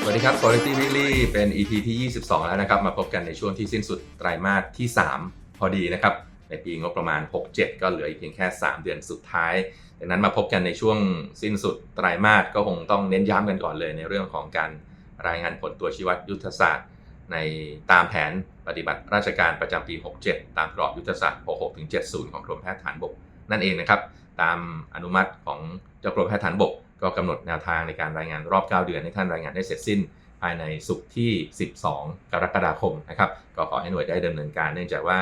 สวัสดีครับ Quality Weekly เป็น EP ที่ 22 แล้วนะครับ มาพบกันในช่วงที่สิ้นสุดไตรมาสที่ 3 พอดีนะครับ ในปีงบประมาณ 67 ก็เหลืออีกเพียงแค่ 3 เดือนสุดท้ายดังนั้นมาพบกันในช่วงสิ้นสุดไตรมาสก็คงต้องเน้นย้ำกันก่อนเลยในเรื่องของการรายงานผลตัวชี้วัดยุทธศาสตร์ ในตามแผนปฏิบัติราชการประจำปี 67 ตามกรอบยุทธศาสตร์ 66-70 ของกรมแพทย์ฐานบกนั่นเองนะครับ ตามอนุมัติของเจ้ากรมแพทย์ฐานบก ก็กำหนดแนวทางในการรายงานรอบ 9 เดือนให้ท่านรายงานได้เสร็จสิ้น ภายในสุกที่ 12 กรกฎาคมนะครับก็ขอให้หน่วยได้ดำเนินการ เนื่องจากว่า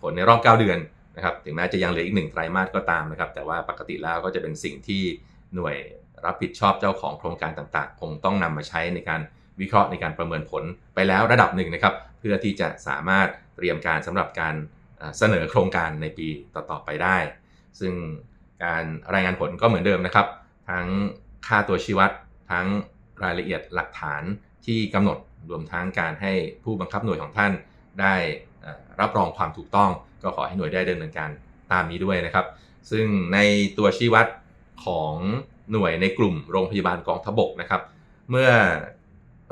ผลในรอบ 9 เดือนนะครับถึงแม้จะยังเหลืออีกหนึ่งไตรมาสก็ตามนะครับ แต่ว่าปกติแล้วก็จะเป็นสิ่งที่หน่วยรับผิดชอบเจ้าของโครงการต่างๆ คงต้องนำมาใช้ในการวิเคราะห์ในการประเมินผลไปแล้วระดับหนึ่งนะครับ เพื่อที่จะสามารถเตรียมการสำหรับการเสนอโครงการในปีต่อๆไปได้ ซึ่งการรายงานผลก็เหมือนเดิมนะครับ ทั้งค่าตัวชี้วัด ทั้งรายละเอียดหลักฐานที่กำหนดรวมทั้งการให้ผู้บังคับหน่วยของท่านได้รับรองความถูกต้อง ก็ขอให้หน่วยได้ดำเนินการตามนี้ด้วยนะครับ ซึ่งในตัวชี้วัดของหน่วยในกลุ่มโรงพยาบาลกองทบกนะครับ เมื่อ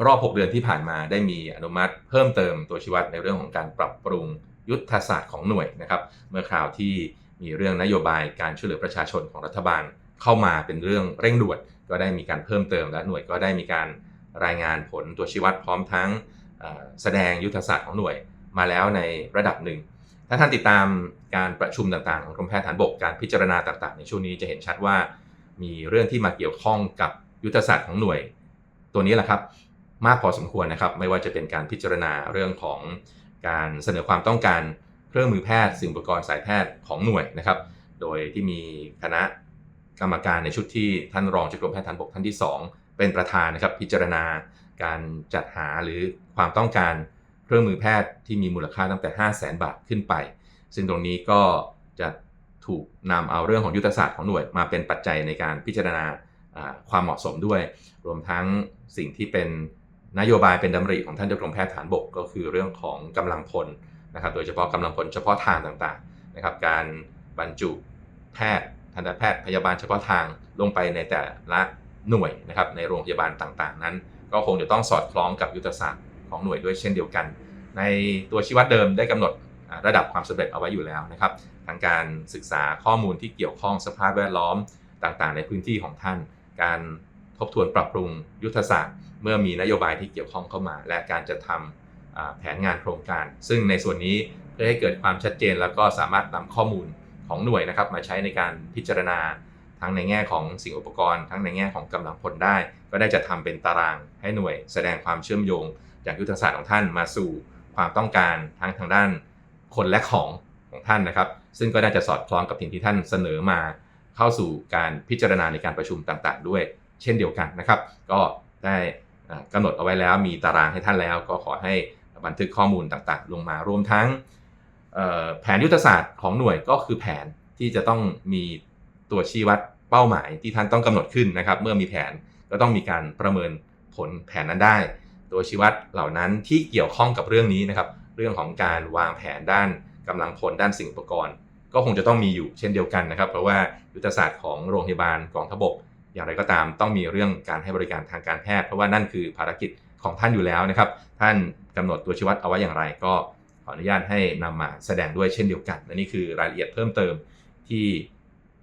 รอบ 6 เดือนที่ผ่านมาได้มีอนุมัติเพิ่มเติมตัวชี้วัดในเรื่องของการปรับปรุงยุทธศาสตร์ของหน่วยนะครับ เมื่อคราวที่มีเรื่องนโยบายการช่วยเหลือประชาชนของรัฐบาล เข้ามาเป็นเรื่องเร่งด่วนก็ได้มีการเพิ่มเติม และหน่วยก็ได้มีการรายงานผลตัวชี้วัดพร้อมทั้งแสดงยุทธศาสตร์ของหน่วยมาแล้วในระดับหนึ่ง ถ้าท่านติดตามการประชุมต่างๆ ของกรมแพทย์ฐานบกการพิจารณาต่างๆ ในช่วงนี้จะเห็นชัดว่า มีเรื่องที่มาเกี่ยวข้องกับยุทธศาสตร์ของหน่วย ตัวนี้แหละครับมากพอสมควรนะครับไม่ว่าจะเป็นการพิจารณาเรื่องของการเสนอความต้องการเครื่องมือแพทย์สิ่งอุปกรณ์สายแพทย์ของหน่วยนะครับ โดยที่มีคณะ กรรมการในชุดที่ท่านรองจากกรมแพทย์ฐานบกท่านที่ 2 เป็นประธานนะครับพิจารณาการจัดหาหรือความต้องการเครื่องมือแพทย์ที่มีมูลค่าตั้งแต่ 5 0 0แสนบาทขึ้นไป ซึ่งตรงนี้ก็จะถูกนำเอาเรื่องของยุทธศาสตร์ของหน่วยมาเป็นปัจจัยในการพิจารณาอ่าความเหมาะสมด้วย รวมทั้งสิ่งที่เป็นนโยบายเป็นดำริของท่านเจ้ากรมแพทย์ฐานบก ก็คือเรื่องของกำลังพลนะครับ โดยเฉพาะกำลังพลเฉพาะทางต่างๆนะครับ การบรรจุแพทย์ ทันตแพทย์พยาบาลเฉพาะทางลงไปในแต่ละหน่วยนะครับในโรงพยาบาลต่างๆ นั้น ก็คงจะต้องสอดคล้องกับยุทธศาสตร์ของหน่วยด้วยเช่นเดียวกัน ในตัวชี้วัดเดิมได้กำหนดระดับความสำเร็จเอาไว้อยู่แล้วนะครับทั้งการศึกษาข้อมูลที่เกี่ยวข้องสภาพแวดล้อมต่างๆ ในพื้นที่ของท่าน การทบทวนปรับปรุงยุทธศาสตร์ เมื่อมีนโยบายที่เกี่ยวข้องเข้ามา และการจะทำอ่าแผนงานโครงการ ซึ่งในส่วนนี้เพื่อให้เกิดความชัดเจนแล้วก็สามารถนำข้อมูล ของหน่วยนะครับมาใช้ในการพิจารณาทั้งในแง่ของสิ่งอุปกรณ์ทั้งในแง่ของกำลังพลได้ ก็ได้จะทำเป็นตารางให้หน่วย แสดงความเชื่อมโยง จากยุทธศาสตร์ของท่านมาสู่ความต้องการทั้งทางด้านคนและของของท่านนะครับ ซึ่งก็น่าจะสอดคล้องกับสิ่งที่ท่านเสนอมา เข้าสู่การพิจารณาในการประชุมต่างๆ ด้วย เช่นเดียวกันนะครับ ก็ได้อ่ากำหนดเอาไว้แล้วมีตารางให้ท่านแล้ว ก็ขอให้บันทึกข้อมูลต่างๆ ลงมา รวมทั้ง แผนยุทธศาสตร์ของหน่วยก็คือแผนที่จะต้องมีตัวชี้วัดเป้าหมายที่ท่านต้องกำหนดขึ้นนะครับ เมื่อมีแผนก็ต้องมีการประเมินผลแผนนั้นได้ ตัวชี้วัดเหล่านั้นที่เกี่ยวข้องกับเรื่องนี้นะครับ เรื่องของการวางแผนด้านกำลังพลด้านสิ่งอุปกรณ์ ก็คงจะต้องมีอยู่เช่นเดียวกันนะครับ เพราะว่ายุทธศาสตร์ของโรงพยาบาลกองทพบก อย่างไรก็ตามต้องมีเรื่องการให้บริการทางการแพทย์เพราะว่านั่นคือภารกิจของท่านอยู่แล้วนะครับ ท่านกำหนดตัวชี้วัดเอาไว้อย่างไรก็ ออนุญาตให้นำมาแสดงด้วยเช่นเดียวกันและนี่คือรายละเอียดเพิ่มเติมที่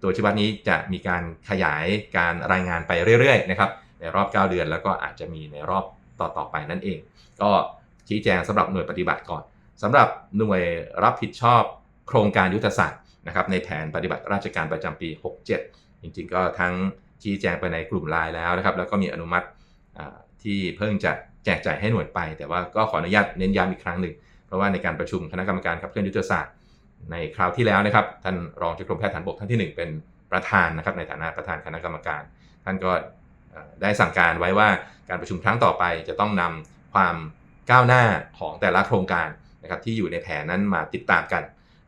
ตัวชี้วัดนี้จะมีการขยายการรายงานไปเรื่อยๆนะครับในรอบ 9 เดือน แล้วก็อาจจะมีในรอบต่อๆไปนั่นเอง ก็ชี้แจงสำหรับหน่วยปฏิบัติก่อนสำหรับหน่วยรับผิดชอบโครงการยุทธศาสตร์นะครับในแผนปฏิบัติราชการประจำปี 67 จริงๆ ก็ทั้งชี้แจงไปในกลุ่มไลน์แล้วนะครับ แล้วก็มีอนุมัติที่เพิ่งจะแจกจ่ายให้หน่วยไป แต่ว่าก็ขออนุญาตเน้นย้ำอีกครั้งหนึ่ง เพราะว่าในการประชุมคณะกรรมการขับเคลื่อนยุทธศาสตร์ ในคราวที่แล้วนะครับท่านรองจากกรมแพทย์ฐานบกท่านที่หนึ่งเป็นประธานนะครับในฐานะประธานคณะกรรมการ ท่านก็ได้สั่งการไว้ว่าการประชุมครั้งต่อไปจะต้องนำความก้าวหน้าของแต่ละโครงการนะครับที่อยู่ในแผนนั้นมาติดตามกัน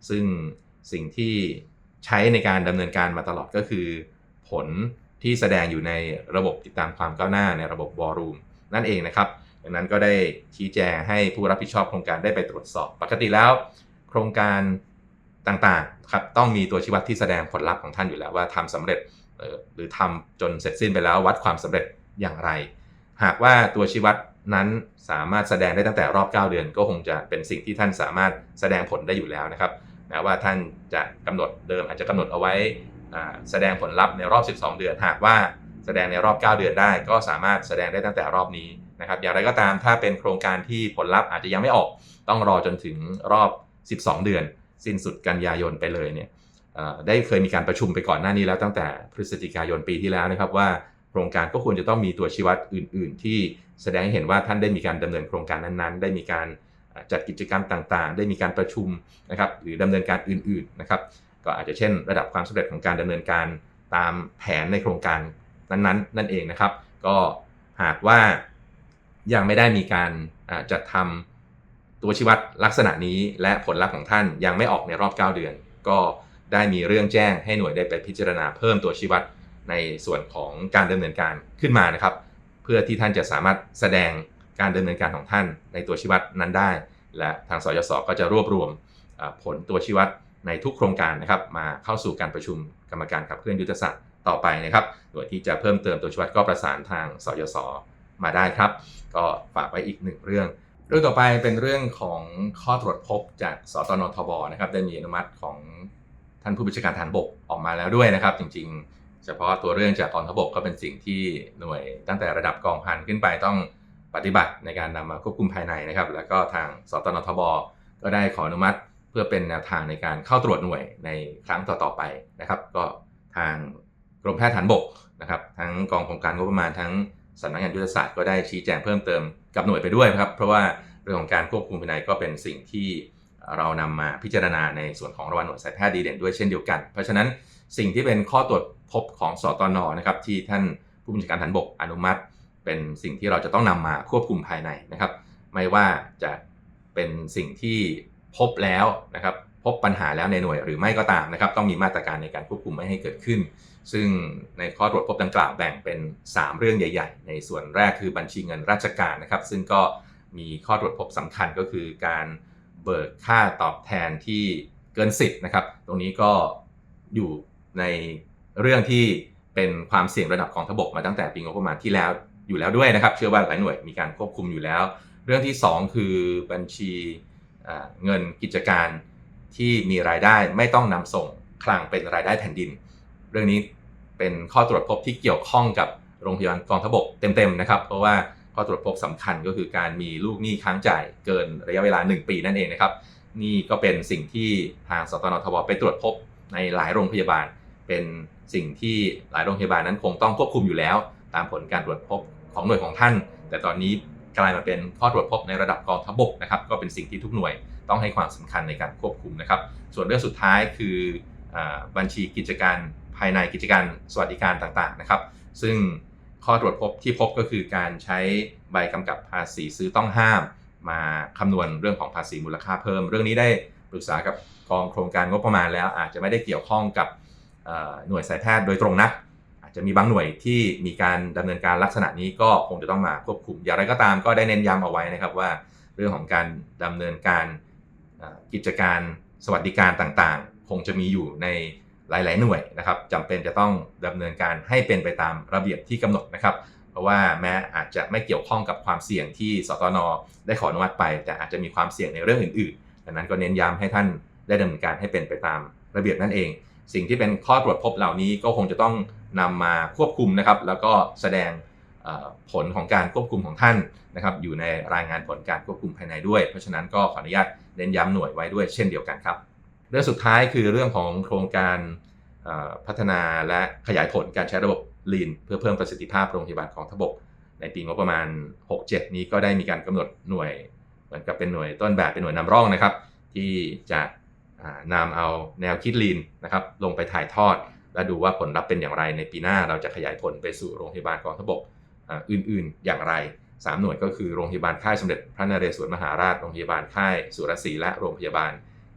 ซึ่งสิ่งที่ใช้ในการดำเนินการมาตลอดก็คือ ผลที่แสดงอยู่ในระบบติดตามความก้าวหน้าในระบบวอรูมนั่นเองนะครับ ดังนั้นก็ได้ชี้แจงให้ผู้รับผิดชอบโครงการได้ไปตรวจสอบ ปกติแล้ว โครงการต่างๆครับต้องมีตัวชี้วัดที่แสดงผลลัพธ์ของท่านอยู่แล้วว่าทำสำเร็จหรือทำจนเสร็จสิ้นไปแล้ววัดความสำเร็จอย่างไร หากว่าตัวชี้วัดนั้นสามารถแสดงได้ตั้งแต่รอบ 9 เดือน ก็คงจะเป็นสิ่งที่ท่านสามารถแสดงผลได้อยู่แล้วนะครับแม้ว่าท่านจะกำหนดเดิมอาจจะกำหนดเอาไว้แสดงผลลัพธ์ในรอบ 12 เดือน หากว่าแสดงในรอบ 9 เดือนได้ ก็สามารถแสดงได้ตั้งแต่รอบนี้ นะครับอย่างไรก็ตามถ้าเป็นโครงการที่ผลลัพธ์อาจจะยังไม่ออก ต้องรอจนถึงรอบ 12 เดือน สิ้นสุดกันยายนไปเลยเนี่ยได้เคยมีการประชุมไปก่อนหน้านี้แล้วตั้งแต่พฤศจิกายนปีที่แล้วนะครับว่าโครงการก็ควรจะต้องมีตัวชี้วัดอื่น ๆ ที่แสดงให้เห็นว่าท่านได้มีการดำเนินโครงการนั้นๆ ได้มีการจัดกิจกรรมต่างๆ ได้มีการประชุมนะครับหรือดำเนินการอื่น ๆ นะครับ ก็อาจจะเช่น ระดับความสำเร็จของการดำเนินการตามแผนในโครงการนั้นๆ นั่นเองนะครับ ก็หากว่า ยังไม่ได้มีการจัดทำตัวชี้วัดลักษณะนี้และผลลัพธ์ของท่านยังไม่ออกในรอบ 9 เดือน ก็ได้มีเรื่องแจ้งให้หน่วยได้ไปพิจารณาเพิ่มตัวชี้วัดในส่วนของการดำเนินการขึ้นมานะครับ เพื่อที่ท่านจะสามารถแสดงการดำเนินการของท่านในตัวชี้วัดนั้นได้ และทางสยศก็จะรวบรวมผลตัวชี้วัดในทุกโครงการนะครับ มาเข้าสู่การประชุมกรรมการขับเคลื่อนยุทธศาสตร์ต่อไปนะครับ โดยที่จะเพิ่มเติมตัวชี้วัดก็ประสานทางสยศ มาได้ครับ ก็ฝากไว้อีกหนึ่งเรื่อง เรื่องต่อไปเป็นเรื่องของข้อตรวจพบจากสตนทบนะครับได้มีอนุมัติของท่านผู้บัญชาการฐานบกออกมาแล้วด้วยนะครับ จริงๆ เฉพาะตัวเรื่องจากกองทัพบกก็เป็นสิ่งที่หน่วยตั้งแต่ระดับกองพันขึ้นไปต้องปฏิบัติในการนำมาควบคุมภายในนะครับ แล้วก็ทางสตนทบก็ได้ขออนุมัติเพื่อเป็นแนวทางในการเข้าตรวจหน่วยในครั้งต่อๆไปนะครับ ก็ทางกรมแพทย์ฐานบกนะครับ ทั้งกองโครงการงบประมาณทั้ง สำนักงานยุทธศาสตร์ก็ได้ชี้แจงเพิ่มเติมกับหน่วยไปด้วยครับเพราะว่าเรื่องของการควบคุมภายในก็เป็นสิ่งที่เรานำมาพิจารณาในส่วนของรางวัลหน่วยสายแพทย์ดีเด่นด้วยเช่นเดียวกัน เพราะฉะนั้นสิ่งที่เป็นข้อตรวจพบของสตอนนะครับที่ท่านผู้บัญชาการฐานบกอนุมัติ เป็นสิ่งที่เราจะต้องนำมาควบคุมภายในนะครับ ไม่ว่าจะเป็นสิ่งที่พบแล้วนะครับ บปัญหาแล้วในหน่วยหรือไม่ก็ตามนะครับ ต้องมีมาตรการในการควบคุมไม่ให้เกิดขึ้น ซึ่งในข้อตรวจพบดังกล่าวแบ่งเป็น 3 เรื่องใหญ่ ๆ ในส่วนแรกคือบัญชีเงินราชการนะครับ ซึ่งก็มีข้อตรวจพบสำคัญก็คือการเบิกค่าตอบแทนที่เกินสิทธ์นะครับ ตรงนี้ก็อยู่ในเรื่องที่เป็นความเสี่ยงระดับกองทบกมาตั้งแต่ปีงบประมาณที่แล้วอยู่แล้วด้วยนะครับ เชื่อว่าหลายหน่วยมีการควบคุมอยู่แล้ว เรื่องที่ 2 คือบัญชีเงินกิจการ ที่มีรายได้ไม่ต้องนำส่งคลังเป็นรายได้แผ่นดิน เรื่องนี้เป็นข้อตรวจพบที่เกี่ยวข้องกับโรงพยาบาลกองทบกเต็มๆนะครับ เพราะว่าข้อตรวจพบสำคัญก็คือการมีลูกหนี้ค้างจ่ายเกินระยะเวลา 1 ปีนั่นเองนะครับ นี่ก็เป็นสิ่งที่ทางสตนทบไปตรวจพบในหลายโรงพยาบาล เป็นสิ่งที่หลายโรงพยาบาลนั้นคงต้องควบคุมอยู่แล้ว ตามผลการตรวจพบของหน่วยของท่าน แต่ตอนนี้กลายมาเป็นข้อตรวจพบในระดับกองทบกนะครับ ก็เป็นสิ่งที่ทุกหน่วย ต้องให้ความสำคัญในการควบคุมนะครับ ส่วนเรื่องสุดท้ายคืออบัญชีกิจการภายในกิจการสวัสดิการต่างๆนะครับ ซึ่งข้อตรวจพบที่พบก็คือการใช้ใบกำกับภาษีซื้อต้องห้าม มาคำนวณเรื่องของภาษีมูลค่าเพิ่ม เรื่องนี้ได้ปรึกษากับกองโครงการงบประมาณแล้ว อาจจะไม่ได้เกี่ยวข้องกับหน่วยสายแพทย์โดยตรงนะอาจจะมีบางหน่วยที่มีการดำเนินการลักษณะนี้ก็คงจะต้องมาควบคุม อย่างไรก็ตามก็ได้เน้นย้ำเอาไว้นะครับว่า เรื่องของการดำเนินการ กิจการสวัสดิการต่างๆ คงจะมีอยู่ในหลาย ๆ หน่วยนะครับจำเป็นจะต้องดำเนินการให้เป็นไปตามระเบียบที่กำหนดนะครับ เพราะว่าแม้อาจจะไม่เกี่ยวข้องกับความเสี่ยงที่สตนได้ขออนุมัติไป แต่อาจจะมีความเสี่ยงในเรื่องอื่นๆดังนั้นก็เน้นย้ำให้ท่านได้ดำเนินการให้เป็นไปตามระเบียบนั่นเอง สิ่งที่เป็นข้อตรวจพบเหล่านี้ก็คงจะต้องนำมาควบคุมนะครับ แล้วก็แสดง ผลของการควบคุมของท่านนะครับอยู่ในรายงานผลการควบคุมภายในด้วย เพราะฉะนั้นก็ขออนุญาตเน้นย้ำหน่วยไว้ด้วยเช่นเดียวกันครับ เรื่องสุดท้ายคือเรื่องของโครงการพัฒนาและขยายผลการใช้ระบบ Lean เพื่อเพิ่มประสิทธิภาพโรงพยาบาลของทบก ในปีงบประมาณ 67 นี้ก็ได้มีการกำหนดหน่วยเหมือนกับเป็นหน่วยต้นแบบเป็นหน่วยนำร่องนะครับ ที่จะอ่านำเอาแนวคิด Lean นะครับลงไปถ่ายทอด และดูว่าผลลัพธ์เป็นอย่างไรในปีหน้าเราจะขยายผลไปสู่โรงพยาบาลกองทพบก อื่นๆ อย่างไร 3 หน่วยก็คือโรงพยาบาลค่ายสมเด็จพระนเรศวรมหาราช โรงพยาบาลค่ายสุรศรีและโรงพยาบาล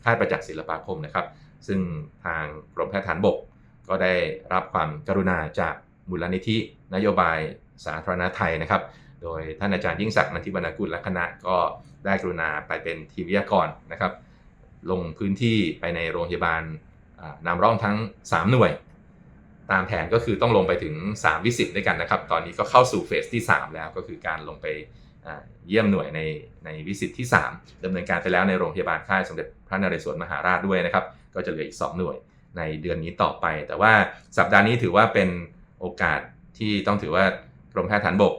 ค่ายประจักษ์ศิลปาคมนะครับ ซึ่งทางกรมแพทย์ฐานบก ก็ได้รับความกรุณาจากมูลนิธินโยบายสาธารณไทยนะครับ โดยท่านอาจารย์ยิ่งศักดิ์นันทิบรรณกุลและคณะก็ได้กรุณาไปเป็นทีมวิทยากรนะครับ ลงพื้นที่ไปในโรงพยาบาลนำร่องทั้ง 3 หน่วย ตามแผนก็คือต้องลงไปถึง 3 วิสิตด้วยกันนะครับ ตอนนี้ก็เข้าสู่เฟสที่ 3 แล้วก็คือการลงไปเยี่ยมหน่วยในในวิสิตที่ 3ดำเนินการไปแล้วในโรงพยาบาลค่ายสมเด็จพระนเรศวรมหาราชด้วยนะครับ ก็จะเหลืออีก 2 หน่วยในเดือนนี้ต่อไป แต่ว่าสัปดาห์นี้ถือว่าเป็นโอกาสที่ต้องถือว่ากรมแพทย์ฐานบก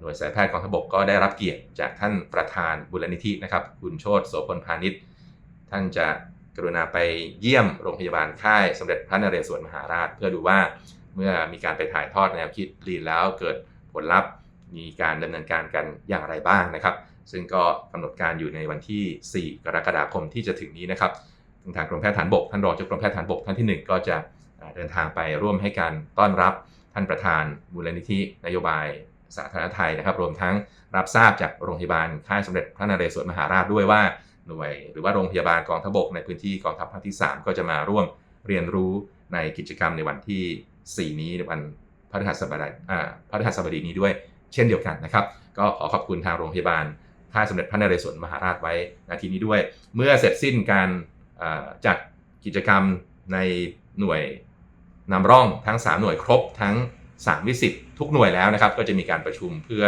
หน่วยสายแพทย์กองทัพบกก็ได้รับเกียรติจากท่านประธานบุรณิธินะครับ คุณโชติโสพลพาณิชย์ท่านจะ กรุณาไปเยี่ยมโรงพยาบาลค่ายสมเด็จพระนเรศวรมหาราช เพื่อดูว่าเมื่อมีการไปถ่ายทอดแนวคิดลีนแล้วเกิดผลลัพธ์ มีการดำเนินการกันอย่างไรบ้างนะครับ ซึ่งก็กำหนดการอยู่ในวันที่ 4 กรกฎาคมที่จะถึงนี้นะครับทางกรมแพทย์ฐานบกท่านรองเจ้ากรมแพทย์ฐานบกท่านที่ 1 ก็จะเดินทางไปร่วมให้การต้อนรับท่านประธานมูลนิธินโยบายสาธารณไทยนะครับ รวมทั้งรับทราบจากโรงพยาบาลค่ายสมเด็จพระนเรศวรมหาราชด้วยว่า หน่วย หรือว่าโรงพยาบาลกองทัพบกในพื้นที่กองทัพภาคที่ 3 ก็จะมาร่วมเรียนรู้ในกิจกรรมในวันที่ 4 นี้ในวันพฤหัสบดีอ่าพฤหัสบดีนี้ด้วยเช่นเดียวกันนะครับ ก็ขอขอบคุณทางโรงพยาบาลค่ายสมเด็จพระนเรศวรมหาราชไว้นาทีนี้ด้วย เมื่อเสร็จสิ้นการจัดกิจกรรมในหน่วยนำร่องทั้ง 3 หน่วยครบทั้ง 3 วิสิตทุกหน่วยแล้วนะครับ ก็จะมีการประชุมเพื่อ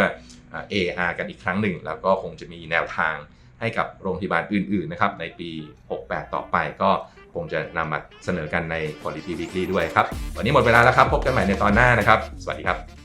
อ่า AR กันอีกครั้งหนึ่ง แล้วก็คงจะมีแนวทาง ให้กับโรงพยาบาลอื่นๆนะครับในปี 68 ต่อไปก็คงจะนำมาเสนอกันใน Quality Weekly ด้วยครับ วันนี้หมดเวลาแล้วครับ พบกันใหม่ในตอนหน้านะครับ สวัสดีครับ